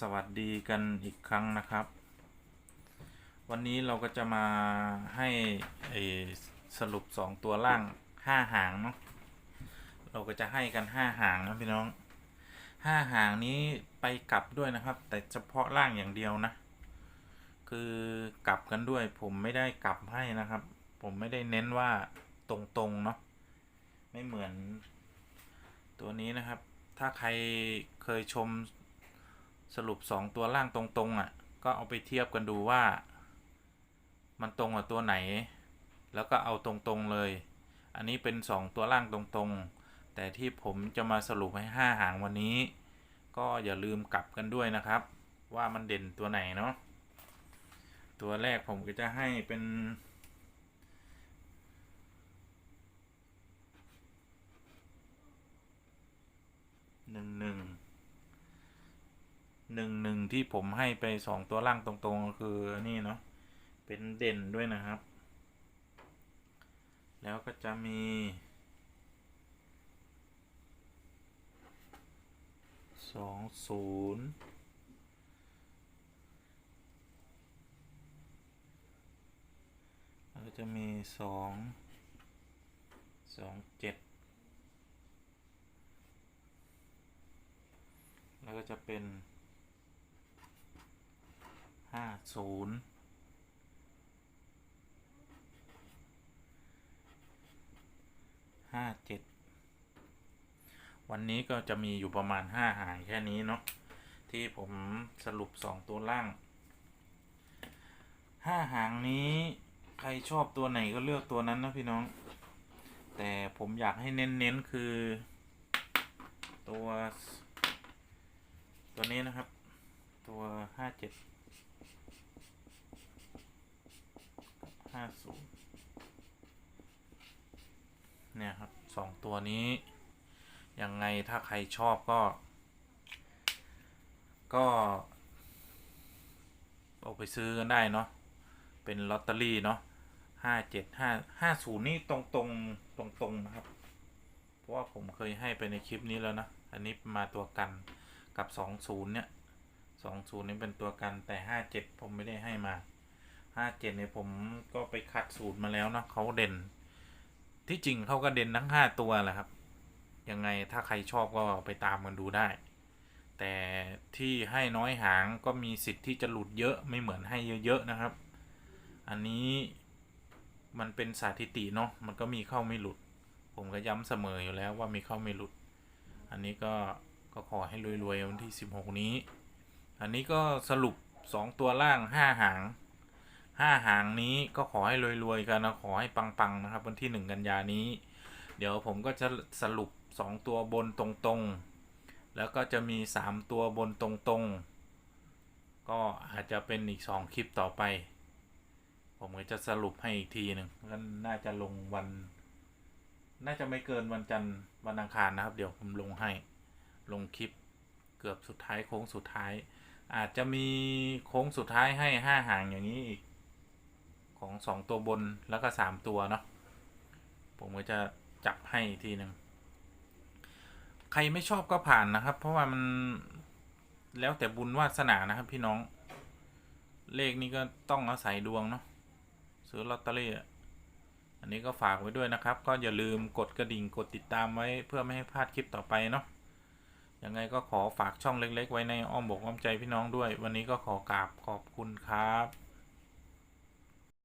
สวัสดีกันอีกครั้งนะครับ วันนี้เราก็จะมาให้สรุปสองตัวล่างห้าหางเนาะเราก็จะให้กันห้าหางนะพี่น้องห้าหางนี้ไปกลับด้วยนะครับ แต่เฉพาะล่างอย่างเดียวนะ คือกลับกันด้วย ผมไม่ได้กลับให้นะครับ ผมไม่ได้เน้นว่าตรงๆเนาะไม่เหมือนตัวนี้นะครับ ถ้าใครเคยชม สรุป 2 ตัวล่างตรงๆอะ ก็เอาไปเทียบกันดูว่า มันตรงกับตัวไหน แล้วก็เอาตรงๆเลย อันนี้เป็น 2 ตัวล่างตรงๆ แต่ที่ผมจะมาสรุปให้ 5 หางวันนี้ ก็อย่าลืมกลับกันด้วยนะครับ ว่ามันเด่นตัวไหนเนาะตัวแรกผมก็จะให้เป็น หนึ่งหนึ่ง หนึ่งหนึ่งที่ผมให้ไปสองตัวล่างตรงๆก็คือนี่เนาะเป็นเด่นด้วยนะครับ แล้วก็จะมีสองศูนย์แล้วก็จะมีสองสองเจ็ดแล้วก็จะเป็น ศูนย์ห้าเจ็ดวันนี้ก็จะมีอยู่ประมาณห้าหางแค่นี้เนาะที่ผมสรุปสองตัวล่างห้าหางนี้ใครชอบตัวไหนก็เลือกตัวนั้นนะพี่น้อง แต่ผมอยากให้เน้นๆคือ ตัว ตัวนี้นะครับ ตัวห้าเจ็ด ห้าศูนย์เนี่ยครับสองตัวนี้ ยังไงถ้าใครชอบก็ ก็เอาไปซื้อกันได้เนาะเป็นลอตเตอรี่เนาะห้าเจ็ดห้าห้าศูนย์นี่ตรงตรงตรงตรงๆนะครับ เพราะว่าผมเคยให้ไปในคลิปนี้แล้วนะ อันนี้มาตัวกันกับ20เนี่ย20นี่เป็นตัวกันแต่57ผมไม่ได้ให้มา 57เนี่ยผมก็ไปคัดสูตรมาแล้วนะเขาเด่น ที่จริงเขาก็เด่นทั้ง5ตัวแหละครับ ยังไงถ้าใครชอบก็ไปตามกันดูได้ แต่ที่ให้น้อยหางก็มีสิทธิ์ที่จะหลุดเยอะไม่เหมือนให้เยอะๆนะครับ อันนี้มันเป็นสถิติเนาะมันก็มีเข้าไม่หลุด ผมก็ย้ำเสมออยู่แล้วว่ามีเข้าไม่หลุด อันนี้ก็ก็ขอให้รวยๆวันที่ 16 นี้ อันนี้ก็สรุป 2 ตัวล่าง 5 หาง 5หางนี้ก็ขอให้รวยๆกันนะขอให้ปังๆนะครับ วันที่1กันยานี้ เดี๋ยวผมก็จะสรุป2ตัวบนตรงๆ แล้วก็จะมี3ตัวบนตรงๆ ก็อาจจะเป็นอีก2คลิปต่อไป ผมก็จะสรุปให้อีกทีหนึ่งก็น่าจะลงวัน น่าจะไม่เกินวันจันทร์วันอังคารนะครับ เดี๋ยวผมลงให้ลงคลิปเกือบสุดท้ายโค้งสุดท้าย อาจจะมีโค้งสุดท้ายให้ห้าหางอย่างนี้อีก ของสองตัวบนแล้วก็สามตัวเนาะผมก็จะจับให้อีกทีหนึ่งใครไม่ชอบก็ผ่านนะครับ เพราะว่ามันแล้วแต่บุญวาสนานะครับ พี่น้อง เลขนี้ก็ต้องอาศัยดวงเนาะซื้อลอตเตอรี่อะอันนี้ก็ฝากไว้ด้วยนะครับ ก็อย่าลืมกดกระดิ่งกดติดตามไว้เพื่อไม่ให้พลาดคลิปต่อไปเนาะยังไงก็ขอฝากช่องเล็ก ๆ ไว้ในอ้อมบอกอ้อมใจพี่น้องด้วย วันนี้ก็ขอกราบขอบคุณครับ